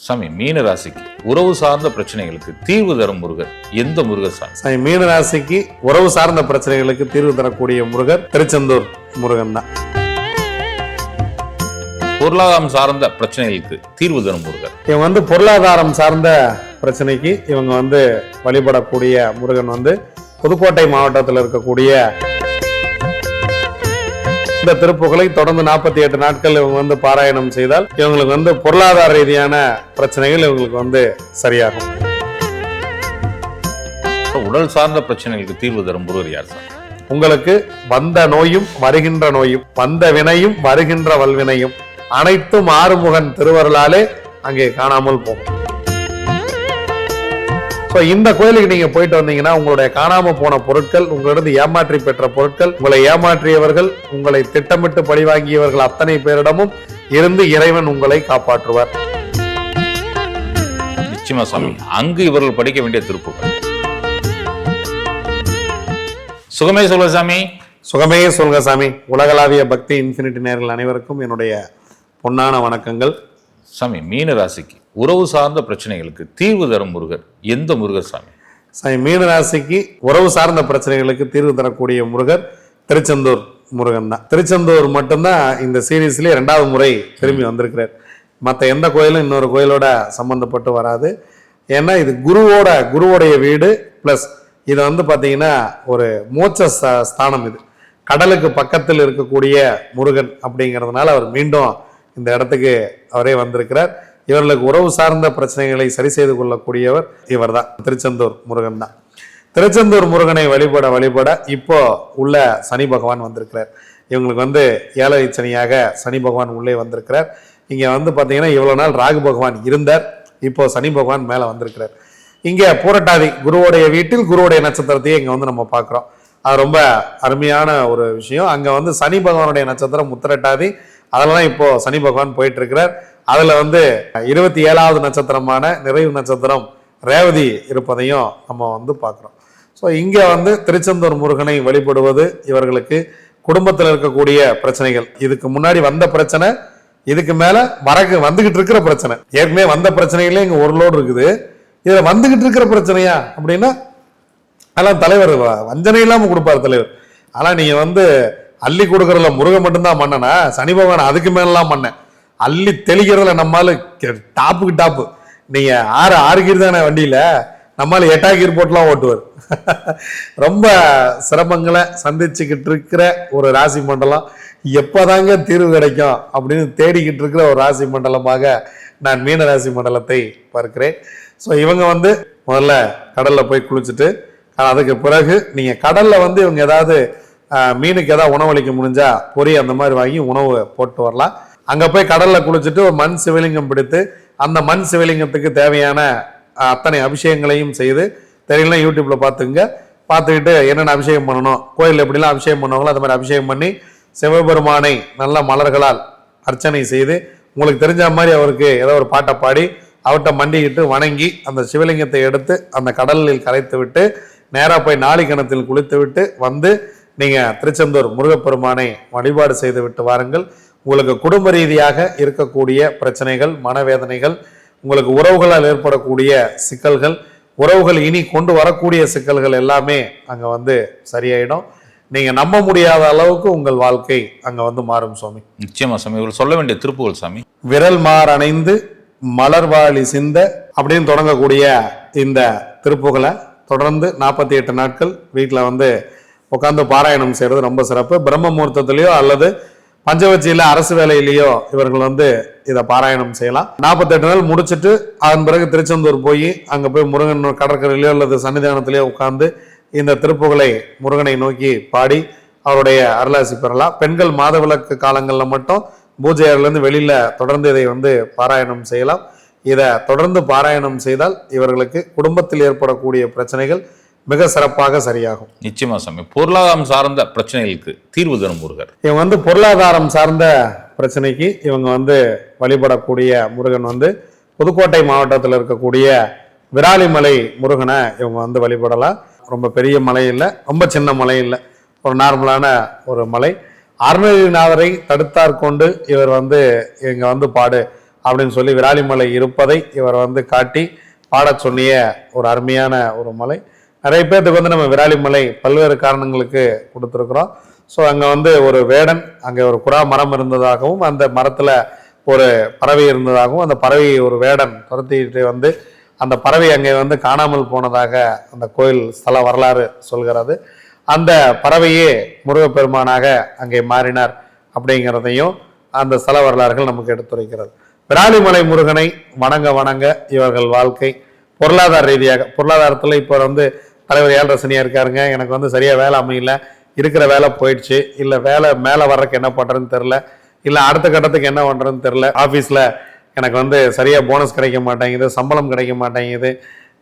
சாமி மீன ராசிக்கு உறவு சார்ந்த பிரச்சனைகளுக்கு தீர்வு தரும் முருகர். எந்த முருகர் சாமி? மீன ராசிக்கு உறவு சார்ந்த பிரச்சனைகளுக்கு தீர்வு தரக்கூடிய முருகர் திருச்செந்தூர் முருகன் தான். பொருளாதாரம் சார்ந்த பிரச்சனைகளுக்கு தீர்வு தரும் முருகர். இவங்க வந்து பொருளாதாரம் சார்ந்த பிரச்சனைக்கு இவங்க வந்து வழிபடக்கூடிய முருகன் வந்து புதுக்கோட்டை மாவட்டத்தில் இருக்கக்கூடிய இந்த திருப்புகளை தொடர்ந்து நாற்பத்தி எட்டு நாட்கள் இவங்க வந்து பாராயணம் செய்தால் இவங்களுக்கு வந்து பொருளாதார ரீதியான பிரச்சனைகள் இவங்களுக்கு வந்து சரியாகும். உடல் சார்ந்த பிரச்சனைகளுக்கு தீர்வு தரும் முருகர் யார் சாமி உங்களுக்கு வந்த நோயும் வருகின்ற நோயும் வந்த வினையும் வருகின்ற வல்வினையும் அனைத்தும் ஆறுமுகன் திருவருளாலே அங்கே காணாமல் போகும். ஸோ இந்த கோயிலுக்கு நீங்க போயிட்டு வந்தீங்கன்னா உங்களுடைய காணாம போன பொருட்கள் உங்களிடம் ஏமாற்றி பெற்ற பொருட்கள் உங்களை ஏமாற்றியவர்கள் உங்களை திட்டமிட்டு பழிவாங்கியவர்கள் அத்தனை பேரிடமும் இருந்து இறைவன் உங்களை காப்பாற்றுவார். நிச்சயமா சாமி. அங்கு இவர்கள் படிக்க வேண்டிய திருப்புகள். சுகமே சொல்ல சாமி. சுகமே சொல்க சாமி. உலகளாவிய பக்தி இன்ஃபினிட்டி நேர்கள் அனைவருக்கும் என்னுடைய பொன்னான வணக்கங்கள். சாமி மீன ராசிக்கு. உறவு சார்ந்த பிரச்சனைகளுக்கு தீர்வு தரும் முருகர். எந்த முருகர் சாமி சாமி மீன ராசிக்கு உறவு சார்ந்த பிரச்சனைகளுக்கு தீர்வு தரக்கூடிய முருகர் திருச்செந்தூர் முருகன் தான். திருச்செந்தூர் மட்டும்தான் இந்த சீரீஸ்லேயே ரெண்டாவது முறை திரும்பி வந்திருக்கிறார். மற்ற எந்த கோயிலும் இன்னொரு கோயிலோட சம்மந்தப்பட்டு வராது. ஏன்னா இது குருவோட குருவோடைய வீடு ப்ளஸ் இது வந்து பார்த்தீங்கன்னா ஒரு மோட்ச ஸ்தானம் இது. கடலுக்கு பக்கத்தில் இருக்கக்கூடிய முருகன் அப்படிங்கிறதுனால அவர் மீண்டும் இந்த இடத்துக்கு அவரே வந்திருக்கிறார். இவர்களுக்கு உறவு சார்ந்த பிரச்சனைகளை சரி செய்து கொள்ளக்கூடியவர் இவர்தான். திருச்செந்தூர் முருகன் தான். திருச்செந்தூர் முருகனை வழிபட வழிபட இப்போ உள்ள சனி பகவான் வந்திருக்கிறார். இவங்களுக்கு வந்து ஏழரை சனியாக சனி பகவான் உள்ளே வந்திருக்கிறார். இங்கே வந்து பார்த்தீங்கன்னா இவ்வளோ நாள் ராகு பகவான் இருந்தார். இப்போ சனி பகவான் மேலே வந்திருக்கிறார். இங்கே பூரட்டாதி குருவுடைய வீட்டில் குருவுடைய நட்சத்திரத்தையே இங்கே வந்து நம்ம பார்க்குறோம் அது ரொம்ப அருமையான ஒரு விஷயம். அங்கே வந்து சனி பகவானுடைய நட்சத்திரம் முத்திரட்டாதி. அதெல்லாம் இப்போது சனி பகவான் போயிட்டு இருக்கிறார். அதில் வந்து இருபத்தி ஏழாவது நட்சத்திரமான நிறைவு நட்சத்திரம் ரேவதி இருப்பதையும் நம்ம வந்து பார்க்குறோம். ஸோ இங்கே வந்து திருச்செந்தூர் முருகனை வழிபடுவது இவர்களுக்கு குடும்பத்தில் இருக்கக்கூடிய பிரச்சனைகள். இதுக்கு முன்னாடி வந்த பிரச்சனை இதுக்கு மேலே வரக்கு வந்துகிட்டு இருக்கிற பிரச்சனை. ஏற்கனவே வந்த பிரச்சனைகளே இங்கே ஒரு லோடு இருக்குது. இதில் வந்துகிட்டு இருக்கிற பிரச்சனையா அப்படின்னா அதெல்லாம் தலைவர் வ- வஞ்சனை இல்லாமல் கொடுப்பார் தலைவர். ஆனால் நீங்கள் வந்து அள்ளி கொடுக்குறதுல முருகன் மட்டும்தான் மன்னனா? சனி பகவான் அதுக்கு மேலாம் மன்னன். அள்ளி தெளிக்கிறதுல நம்மால கெ- டாப்புக்கு டாப்பு. நீங்க ஆறு ஆறு கீர் தானே வண்டியில நம்மால எட்டா கீர் போட்டுலாம் ஓட்டுவார். ரொம்ப சிரமங்களை சந்திச்சுக்கிட்டு இருக்கிற ஒரு ராசி மண்டலம். எப்போதாங்க தீர்வு கிடைக்கும் அப்படின்னு தேடிக்கிட்டு இருக்கிற ஒரு ராசி மண்டலமாக நான் மீன ராசி மண்டலத்தை பார்க்கிறேன். ஸோ இவங்க வந்து முதல்ல கடலில் போய் குளிச்சுட்டு அதுக்கு பிறகு நீங்கள் கடலில் வந்து இவங்க ஏதாவது மீனுக்கு ஏதாவது உணவளிக்க முடிஞ்சால் பொரி அந்த மாதிரி வாங்கி உணவு போட்டு வரலாம். அங்க போய் கடல்ல குளிச்சுட்டு ஒரு மண் சிவலிங்கம் பிடித்து அந்த மண் சிவலிங்கத்துக்கு தேவையான அத்தனை அபிஷேகங்களையும் செய்து தெரியலனா யூடியூப்ல பார்த்துங்க பார்த்துக்கிட்டு என்னென்ன அபிஷேகம் பண்ணணும் கோயில் எப்படிலாம் அபிஷேகம் பண்ணுவாங்களோ அது மாதிரி அபிஷேகம் பண்ணி சிவபெருமானை நல்ல மலர்களால் அர்ச்சனை செய்து உங்களுக்கு தெரிஞ்ச மாதிரி அவருக்கு ஏதோ ஒரு பாட்டை பாடி அவர்கிட்ட மண்டிக்கிட்டு வணங்கி அந்த சிவலிங்கத்தை எடுத்து அந்த கடலில் கரைத்து விட்டு நேராக போய் நாளி கிணத்தில் குளித்து விட்டு வந்து நீங்கள் திருச்செந்தூர் முருகப்பெருமானை வழிபாடு செய்து விட்டு வாருங்கள். உங்களுக்கு குடும்ப ரீதியாக இருக்கக்கூடிய பிரச்சனைகள் மனவேதனைகள் உங்களுக்கு உறவுகளால் ஏற்படக்கூடிய சிக்கல்கள் உறவுகள் இனி கொண்டு வரக்கூடிய சிக்கல்கள் எல்லாமே அங்க வந்து சரியாயிடும். நீங்க நம்ப முடியாத அளவுக்கு உங்கள் வாழ்க்கை அங்க வந்து மாறும் சுவாமி. நிச்சயமா சாமி இவர் சொல்ல வேண்டிய திருப்புகள் சாமி விரல் மார் அணைந்து மலர்வாழி சிந்த அப்படின்னு தொடங்கக்கூடிய இந்த திருப்புகளை தொடர்ந்து நாற்பத்தி எட்டு நாட்கள் வீட்டில் வந்து உட்காந்து பாராயணம் செய்கிறது ரொம்ப சிறப்பு. பிரம்ம முகூர்த்தத்திலேயோ அல்லது பஞ்சவச்சியில் அரசு வேலையிலேயோ இவர்கள் வந்து இதை பாராயணம் செய்யலாம். நாற்பத்தெட்டு நாள் முடிச்சுட்டு அதன் பிறகு திருச்செந்தூர் போய் அங்கே போய் முருகன் கடற்கரையிலையோ அல்லது சன்னிதானத்திலேயோ உட்கார்ந்து இந்த திருப்புகளை முருகனை நோக்கி பாடி அவருடைய அருளாசி பெறலாம். பெண்கள் மாதவிளக்கு காலங்களில் மட்டும் பூஜை அறையிலேருந்து வெளியில தொடர்ந்து இதை வந்து பாராயணம் செய்யலாம். இதை தொடர்ந்து பாராயணம் செய்தால் இவர்களுக்கு குடும்பத்தில் ஏற்படக்கூடிய பிரச்சனைகள் மிக சிறப்பாக சரியாகும். நிச்சயமா சாமி. பொருளாதாரம் சார்ந்த பிரச்சனைகளுக்கு தீர்வு தரும் முருகர். இவங்க வந்து பொருளாதாரம் சார்ந்த பிரச்சனைக்கு இவங்க வந்து வழிபடக்கூடிய முருகன் வந்து புதுக்கோட்டை மாவட்டத்தில் இருக்கக்கூடிய விராலிமலை முருகனை இவங்க வந்து வழிபடலாம். ரொம்ப பெரிய மலை இல்லை ரொம்ப சின்ன மலை இல்லை. ஒரு நார்மலான ஒரு மலை. அருணகிரிநாதரை தடுத்தார் கொண்டு இவர் வந்து இங்க வந்து பாடு அப்படின்னு சொல்லி விராலிமலை இருப்பதை இவர் வந்து காட்டி பாடச் சொன்னிய ஒரு அருமையான ஒரு மலை. நிறைய பேர்த்துக்கு வந்து நம்ம விராலிமலை பல்வேறு காரணங்களுக்கு கொடுத்துருக்குறோம். ஸோ அங்கே வந்து ஒரு வேடன் அங்கே ஒரு குறா மரம் இருந்ததாகவும் அந்த மரத்தில் ஒரு பறவை இருந்ததாகவும் அந்த பறவையை ஒரு வேடன் துரத்திட்டு வந்து அந்த பறவை அங்கே வந்து காணாமல் போனதாக அந்த கோயில் ஸ்தல வரலாறு சொல்கிறது. அந்த பறவையே முருகப்பெருமானாக அங்கே மாறினார் அப்படிங்கிறதையும் அந்த ஸ்தல வரலாறுகள் நமக்கு எடுத்துரைக்கிறது. விராலிமலை முருகனை வணங்க வணங்க இவர்கள் வாழ்க்கை பொருளாதார ரீதியாக பொருளாதாரத்தில் இப்போ வந்து தலைவர் ஏழரை சனியா இருக்காருங்க. எனக்கு வந்து சரியாக வேலை அமையல. இருக்கிற வேலை போயிடுச்சு. இல்லை வேலை மேலே வர்றதுக்கு என்ன பண்ணுறதுன்னு தெரில இல்லை அடுத்த கட்டத்துக்கு என்ன பண்ணுறதுன்னு தெரில ஆஃபீஸில் எனக்கு வந்து சரியாக போனஸ் கிடைக்க மாட்டேங்குது. சம்பளம் கிடைக்க மாட்டேங்குது.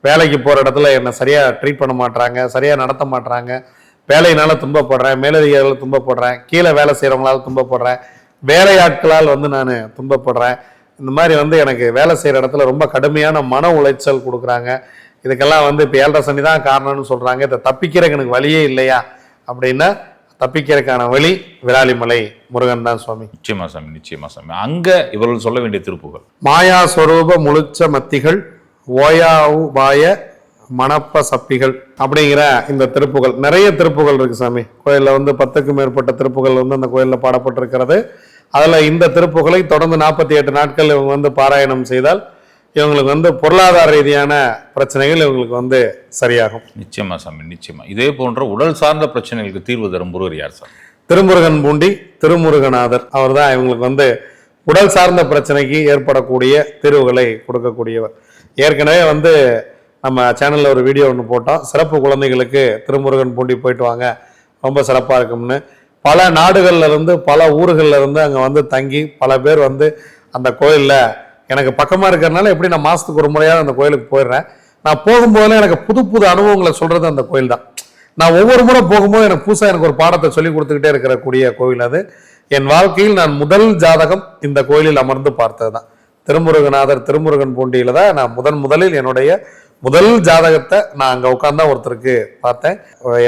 வேலைக்கு போகிற இடத்துல என்னை சரியாக ட்ரீட் பண்ண மாட்டுறாங்க சரியாக நடத்த மாட்றாங்க. வேலையினால துன்பப்படுறேன். மேலதிகாரிகள் துன்பப்படுறேன். கீழே வேலை செய்கிறவங்களால துன்பப்படுறேன். வேலையாட்களால் வந்து நான் துன்பப்படுறேன். இந்த மாதிரி வந்து எனக்கு வேலை செய்கிற இடத்துல ரொம்ப கடுமையான மன உளைச்சல் கொடுக்குறாங்க. இதுக்கெல்லாம் வந்து இப்போ ஏழரை சனி தான் காரணம்னு சொல்கிறாங்க இதை தப்பிக்கிறதுக்கு எனக்கு வழியே இல்லையா? அப்படின்னா தப்பிக்கிறதுக்கான வழி விராலிமலை முருகன் தான் சுவாமி. நிச்சயமா சாமி நிச்சயமா சாமி. அங்க இவர்கள் சொல்ல வேண்டிய திருப்புகள். மாயா ஸ்வரூப முழுச்ச மத்திகள் ஓயாவு பாய மணப்ப சப்பிகள் அப்படிங்கிற இந்த திருப்புகள். நிறைய திருப்புகள் இருக்கு சாமி. கோயில்ல வந்து பத்துக்கும் மேற்பட்ட திருப்புகள் வந்து அந்த கோயில்ல பாடப்பட்டிருக்கிறது. அதுல இந்த திருப்புகளை தொடர்ந்து நாற்பத்தி எட்டு நாட்கள் இவங்க வந்து பாராயணம் செய்தால் இவங்களுக்கு வந்து பொருளாதார ரீதியான பிரச்சனைகள் இவங்களுக்கு வந்து சரியாகும். நிச்சயமா சாமி நிச்சயமா. இதே போன்ற உடல் சார்ந்த பிரச்சனைகளுக்கு தீர்வு தரும் முருகர் யார் சார்? திருமுருகன் பூண்டி திருமுருகநாதர். அவர் தான் இவங்களுக்கு வந்து உடல் சார்ந்த பிரச்சனைக்கு ஏற்படக்கூடிய தீர்வுகளை கொடுக்கக்கூடியவர். ஏற்கனவே வந்து நம்ம சேனல்ல ஒரு வீடியோ ஒன்று போட்டோம். சிறப்பு குழந்தைகளுக்கு திருமுருகன் பூண்டி போயிட்டு வாங்க. ரொம்ப சிறப்பாக இருக்கும்னு. பல நாடுகள்ல இருந்து பல ஊர்கள்ல இருந்து அங்கே வந்து தங்கி பல பேர் வந்து அந்த கோயிலில் எனக்கு பக்கமாக இருக்கிறதுனால எப்படி நான் மாதத்துக்கு ஒரு முறையாக அந்த கோயிலுக்கு போயிடுறேன்? நான் போகும்போதெல்லாம் எனக்கு புது புது அனுபவங்களை சொல்கிறது அந்த கோயில் தான். நான் ஒவ்வொரு முறை போகும்போது எனக்கு புதுசாக எனக்கு ஒரு பாடத்தை சொல்லி கொடுத்துக்கிட்டே இருக்கிறக்கூடிய கோயில் கோவில் அது. என் வாழ்க்கையில் நான் முதல் ஜாதகம் இந்த கோயிலில் அமர்ந்து பார்த்தது தான். திருமுருகநாதர் திருமுருகன் பூண்டியில் தான் நான் முதன் முதலில் என்னுடைய முதல் ஜாதகத்தை நான் அங்கே உட்காந்தா ஒருத்தருக்கு பார்த்தேன்.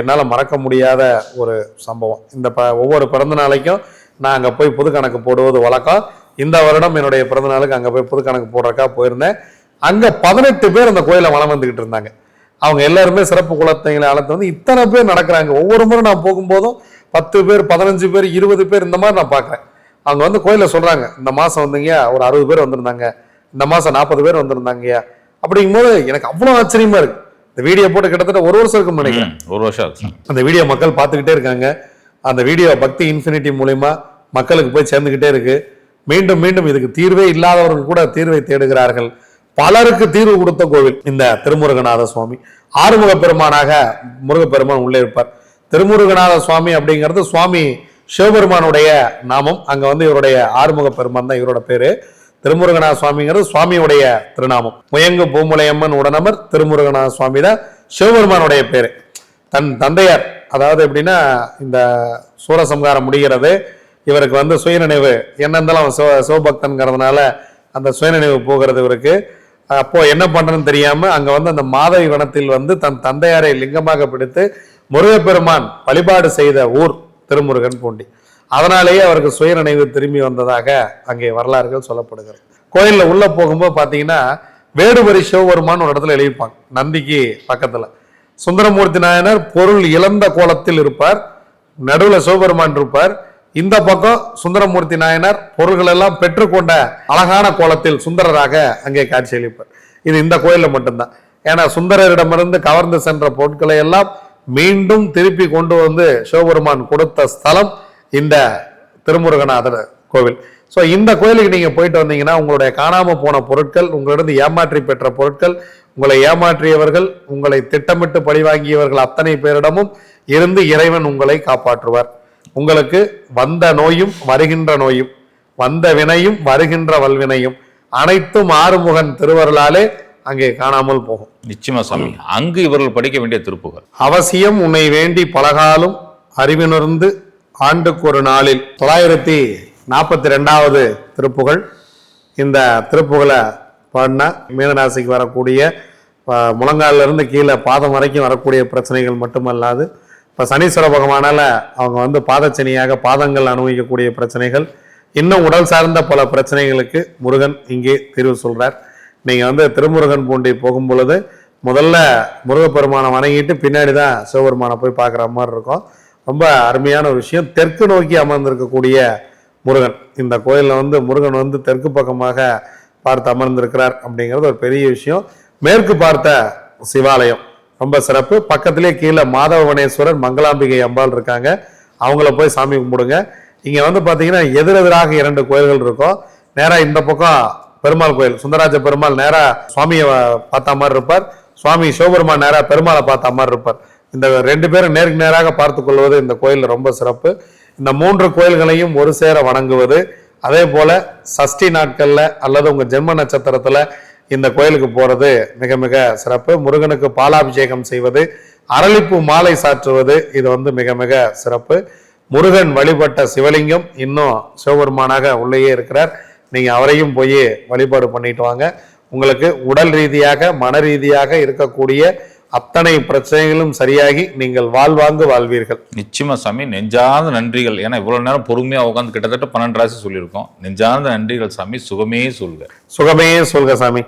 என்னால் மறக்க முடியாத ஒரு சம்பவம். இந்த ப ஒவ்வொரு பிறந்த நாளைக்கும் நான் அங்கே போய் புது கணக்கு போடுவது வழக்கம். இந்த வருடம் என்னுடைய பிறந்த நாளுக்கு அங்கே போய் புது கணக்கு போடுறக்கா போயிருந்தேன். அங்கே பதினெட்டு பேர் அந்த கோயிலை வளம் வந்துக்கிட்டு இருந்தாங்க. அவங்க எல்லாருமே சிறப்பு குலத்தைங்களை அழைத்து வந்து இத்தனை பேர் நடக்கிறாங்க. ஒவ்வொரு முறை நான் போகும்போதும் பத்து பேர் பதினஞ்சு பேர் இருபது பேர் இந்த மாதிரி நான் பார்க்குறேன். அவங்க வந்து கோயிலில் சொல்றாங்க இந்த மாசம் வந்தீங்க ஒரு அறுபது பேர் வந்திருந்தாங்க. இந்த மாசம் நாற்பது பேர் வந்திருந்தாங்கய்யா அப்படிங்கும்போது எனக்கு அவ்வளோ ஆச்சரியமா இருக்கு. இந்த வீடியோ போட்டு கிட்டத்தட்ட ஒரு வருஷம் இருக்கும் நினைக்கிறேன். ஒரு வருஷம் அந்த வீடியோ மக்கள் பார்த்துக்கிட்டே இருக்காங்க. அந்த வீடியோ பக்தி இன்ஃபினிட்டி மூலியமா மக்களுக்கு போய் சேர்ந்துக்கிட்டே இருக்கு. மீண்டும் மீண்டும் இதுக்கு தீர்வே இல்லாதவர்கள் கூட தீர்வை தேடுகிறார்கள். பலருக்கு தீர்வு கொடுத்த கோவில் இந்த திருமுருகநாத சுவாமி. ஆறுமுக பெருமானாக முருகப்பெருமான் உள்ளே இருப்பார். திருமுருகநாத சுவாமி அப்படிங்கிறது சுவாமி சிவபெருமானுடைய நாமம். அங்க வந்து இவருடைய ஆறுமுக பெருமான் தான் இவரோட பேரு. திருமுருகநாத சுவாமிங்கிறது சுவாமியுடைய திருநாமம். முயங்கு பூமுலையம்மன் உடனமர் திருமுருகநாத சுவாமி தான் சிவபெருமானுடைய பேரு. தன் தந்தையார் அதாவது எப்படின்னா இந்த சூரசம்காரம் முடிகிறது. இவருக்கு வந்து சுயநினைவு என்ன இருந்தாலும் அவன் சிவ சிவபக்தன்கிறதுனால அந்த சுயநினைவு போகிறது இவருக்கு. அப்போது என்ன பண்றதுன்னு தெரியாமல் அங்கே வந்து அந்த மாதவி வனத்தில் வந்து தன் தந்தையாரை லிங்கமாக பிடித்து முருகப்பெருமான் வழிபாடு செய்த ஊர் திருமுருகன் பூண்டி. அதனாலேயே அவருக்கு சுயநினைவு திரும்பி வந்ததாக அங்கே வரலாறுகள் சொல்லப்படுகிறது. கோயிலில் உள்ளே போகும்போது பார்த்தீங்கன்னா வேடுபரி சிவபெருமான் ஒரு இடத்துல எழுதிப்பாங்க நந்திக்கு பக்கத்தில். சுந்தரமூர்த்தி நாயனர் பொருள் இழந்த கோலத்தில் இருப்பார் நடுவில் சிவபெருமான் இருப்பார் இந்த பக்கம் சுந்தரமூர்த்தி நாயனார் பொருள்கள் எல்லாம் பெற்றுக்கொண்ட அழகான கோலத்தில் சுந்தரராக அங்கே காட்சியளிப்பார். இது இந்த கோயிலில் மட்டும்தான். ஏன்னா சுந்தரரிடமிருந்து கவர்ந்து சென்ற பொருட்களை எல்லாம் மீண்டும் திருப்பி கொண்டு வந்து சிவபெருமான் கொடுத்த ஸ்தலம் இந்த திருமுருகநாதர் கோவில். ஸோ இந்த கோயிலுக்கு நீங்கள் போயிட்டு வந்தீங்கன்னா உங்களுடைய காணாமல் போன பொருட்கள் உங்களிடம் ஏமாற்றி பெற்ற பொருட்கள் உங்களை ஏமாற்றியவர்கள் உங்களை திட்டமிட்டு பழிவாங்கியவர்கள் அத்தனை பேரிடமும் இருந்து இறைவன் உங்களை காப்பாற்றுவார். உங்களுக்கு வந்த நோயும் வருகின்ற நோயும் வந்த வினையும் வருகின்ற வல்வினையும் அனைத்தும் ஆறுமுகன் திருவருளாலே அங்கே காணாமல் போகும். நிச்சயமா சாமி. அங்கு இவர்கள் படிக்க வேண்டிய திருப்புகள். அவசியம் உன்னை வேண்டி பலகாலும் அறிவினுர்ந்து ஆண்டுக்கு ஒரு நாளில் தொள்ளாயிரத்தி நாற்பத்தி ரெண்டாவது திருப்புகழ் இந்த திருப்புகழை பாடினா மீனராசிக்கு வரக்கூடிய அஹ், முழங்கால்ல இருந்து கீழே பாதம் வரைக்கும் வரக்கூடிய பிரச்சனைகள் மட்டுமல்லாது இப்போ சனீஸ்வர பகவானால் அவங்க வந்து பாதச்சனியாக பாதங்கள் அனுபவிக்கக்கூடிய பிரச்சனைகள் இன்னும் உடல் சார்ந்த பல பிரச்சனைகளுக்கு முருகன் இங்கே தீர்வு சொல்கிறார் நீங்கள் வந்து திருமுருகன் பூண்டி போகும் பொழுது முதல்ல முருகப்பெருமானை வணங்கிட்டு பின்னாடி தான் சிவபெருமானை போய் பார்க்குற மாதிரி இருக்கும். ரொம்ப அருமையான ஒரு விஷயம். தெற்கு நோக்கி அமர்ந்திருக்கக்கூடிய முருகன். இந்த கோயிலில் வந்து முருகன் வந்து தெற்கு பக்கமாக பார்த்து அமர்ந்திருக்கிறார் அப்படிங்கிறது ஒரு பெரிய விஷயம். மேற்கு பார்த்த சிவாலயம். ரொம்ப சிறப்பு. பக்கத்திலே கீழே மாதவனேஸ்வரர் மங்களாம்பிகை அம்பாள் இருக்காங்க. அவங்கள போய் சாமி கும்பிடுங்க. இங்கே வந்து பார்த்தீங்கன்னா எதிரெதிராக இரண்டு கோயில்கள் இருக்கும். நேராக இந்த பக்கம் பெருமாள் கோயில் சுந்தராஜ பெருமாள் நேராக சுவாமியை பார்த்தா மாதிரி இருப்பார். சுவாமி சிவபெருமான் நேராக பெருமாளை பார்த்தா மாதிரி இருப்பார். இந்த ரெண்டு பேரும் நேருக்கு நேராக பார்த்து கொள்வது இந்த கோயில் ரொம்ப சிறப்பு. இந்த மூன்று கோயில்களையும் ஒரு சேர வணங்குவது. அதே போல சஷ்டி நாட்களில் அல்லது உங்கள் ஜென்ம நட்சத்திரத்தில் இந்த கோயிலுக்கு போறது மிக மிக சிறப்பு. முருகனுக்கு பாலாபிஷேகம் செய்வது அரளிப்பூ மாலை சாற்றுவது இது வந்து மிக மிக சிறப்பு. முருகன் வழிபட்ட சிவலிங்கம் இன்னும் சிவபெருமானாக உள்ளேயே இருக்கிறார். நீங்க அவரையும் போய் வழிபாடு பண்ணிட்டு வாங்க. உங்களுக்கு உடல் ரீதியாக மன ரீதியாக இருக்கக்கூடிய அத்தனை பிரச்சனைகளும் சரியாகி நீங்கள் வாழ்வாங்கு வாழ்வீர்கள். நிச்சயமா சாமி நெஞ்சார்ந்த நன்றிகள். ஏன்னா இவ்வளவு நேரம் பொறுமையா உட்காந்து கிட்டத்தட்ட பன்னெண்டு ராசி சொல்லியிருக்கோம். நெஞ்சார்ந்த நன்றிகள் சாமி சுகமே சொல்க. சுகமே சொல்க சாமி.